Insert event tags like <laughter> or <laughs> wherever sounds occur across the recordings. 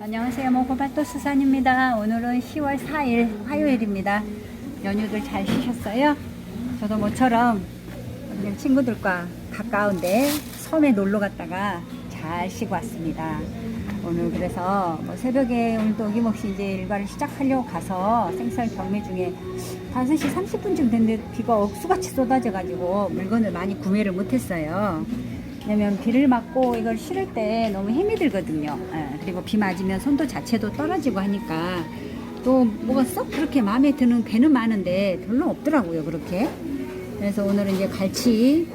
안녕하세요. 모코바토 수산입니다. 오늘은 10월 4일 화요일입니다. 연휴들 잘 쉬셨어요? 저도 모처럼 친구들과 가까운데 섬에 놀러 갔다가 잘 쉬고 왔습니다. 오늘 그래서 뭐 새벽에 오늘도 어김없이 이제 일과를 시작하려고 가서 생설 경매 중에 5시 30분쯤 됐는데 비가 억수같이 쏟아져가지고 물건을 많이 구매를 못했어요. 왜냐면 비를 맞고 이걸 실을 때 너무 힘이 들거든요. 예, 그리고 비 맞으면 손도 자체도 떨어지고 하니까 또 뭐가 썩 그렇게 마음에 드는 배는 많은데 별로 없더라고요. 그렇게. 그래서 오늘은 이제 갈치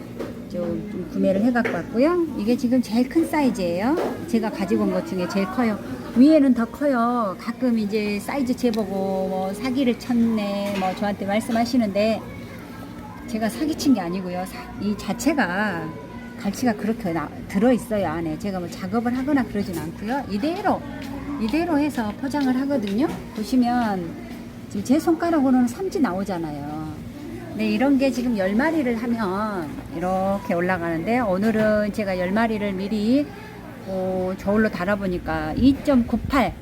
좀, 좀 구매를 해갖고 왔고요. 이게 지금 제일 큰 사이즈예요. 제가 가지고 온 것 중에 제일 커요. 위에는 더 커요. 가끔 이제 사이즈 재보고 뭐 사기를 쳤네 뭐 저한테 말씀하시는데 제가 사기친 게 아니고요. 사- 이 자체가 갈치가 그렇게 나- 들어있어요 안에. 제가 뭐 작업을 하거나 그러진 않고요. 이대로 이대로 해서 포장을 하거든요. 보시면 지금 제 손가락으로는 삼지 나오잖아요. 네, 이런 게 지금 10마리를 하면 이렇게 올라가는데 오늘은 제가 10마리를 미리 어, 저울로 달아보니까 2.98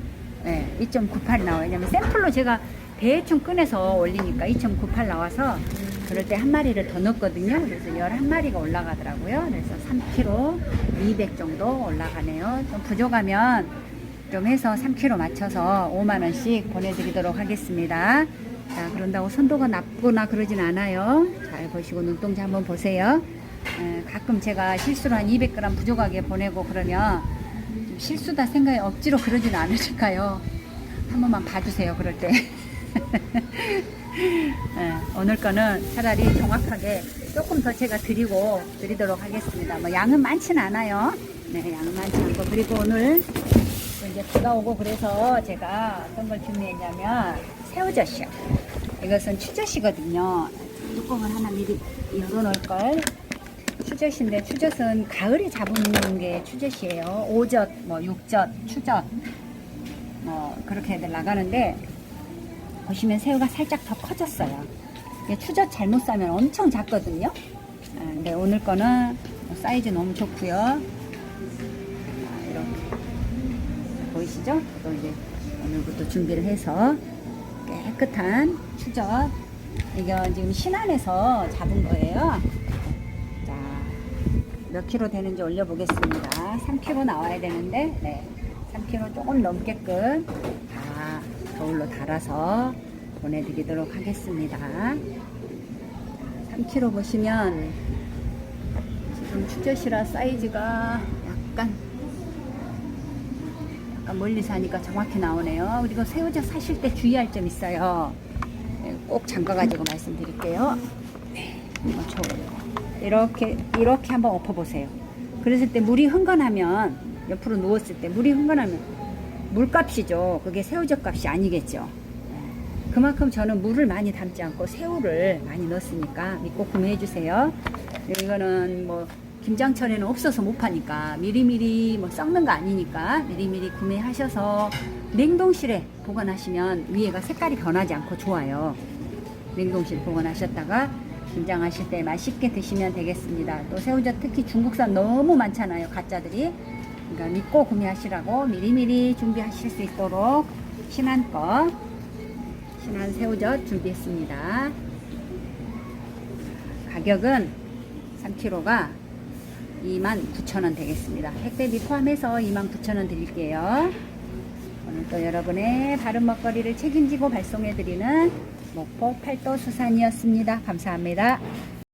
네, 2.98 나와요. 왜냐면 샘플로 제가 대충 꺼내서 올리니까 2.98 나와서 그럴 때 한 마리를 더 넣었거든요. 그래서 11마리가 올라가더라고요. 그래서 3kg 200 정도 올라가네요. 좀 부족하면 좀 해서 3kg 맞춰서 5만원씩 보내드리도록 하겠습니다. 자, 그런다고 선도가 나쁘거나 그러진 않아요. 잘 보시고 눈동자 한번 보세요. 에, 가끔 제가 실수로 한 200g 부족하게 보내고 그러면 좀 실수다 생각이 억지로 그러진 않으실까요? 한 번만 봐주세요, 그럴 때. <laughs> 예, 오늘 거는 차라리 정확하게 조금 더 제가 드리고 드리도록 하겠습니다. 뭐 양은 많진 않아요. 네, 양은 많지 않고 그리고 오늘 또 이제 비가 오고 그래서 제가 어떤 걸 준비했냐면 새우젓이요. 이것은 추젓이거든요. 뚜껑을 하나 미리 열어놓을 걸. 추젓인데 추젓은 가을에 잡은 게 추젓이에요. 오젓, 뭐 육젓, 추젓, 뭐 그렇게 나가는데 보시면 새우가 살짝 더 커졌어요. 추젓 잘못 싸면 엄청 작거든요. 아, 근데 오늘 거는 사이즈 너무 좋고요. 아, 이렇게 보이시죠? 또 이제 오늘부터 준비를 해서 깨끗한 추젓. 이거 지금 신안에서 잡은 거예요. 자, 몇 킬로 되는지 올려보겠습니다. 3킬로 나와야 되는데, 네. 3킬로 조금 넘게끔 다 저울로 달아서 보내드리도록 하겠습니다. 3킬로 보시면 지금 추젓이라 사이즈가 약간 약간 멀리서 하니까 정확히 나오네요. 그리고 새우젓 사실 때 주의할 점 있어요. 네, 꼭 잠가가지고 말씀드릴게요. 네, 이렇게 이렇게 한번 엎어보세요. 그랬을 때 물이 흥건하면 옆으로 누웠을 때 물이 흥건하면 물값이죠. 그게 새우젓 값이 아니겠죠. 네, 그만큼 저는 물을 많이 담지 않고 새우를 많이 넣었으니까 믿고 구매해 주세요. 이거는 뭐 김장철에는 없어서 못 파니까 미리미리 뭐 썩는 거 아니니까 미리미리 구매하셔서 냉동실에 보관하시면 위에가 색깔이 변하지 않고 좋아요. 냉동실 보관하셨다가 김장하실 때 맛있게 드시면 되겠습니다. 또 새우젓 특히 중국산 너무 많잖아요. 가짜들이. 그러니까 믿고 구매하시라고 미리미리 준비하실 수 있도록 신한 거 신한 새우젓 준비했습니다. 가격은 3kg가 29,000원 되겠습니다. 택배비 포함해서 29,000원 드릴게요. 오늘 또 여러분의 바른 먹거리를 책임지고 발송해드리는 목포 팔도 수산이었습니다. 감사합니다.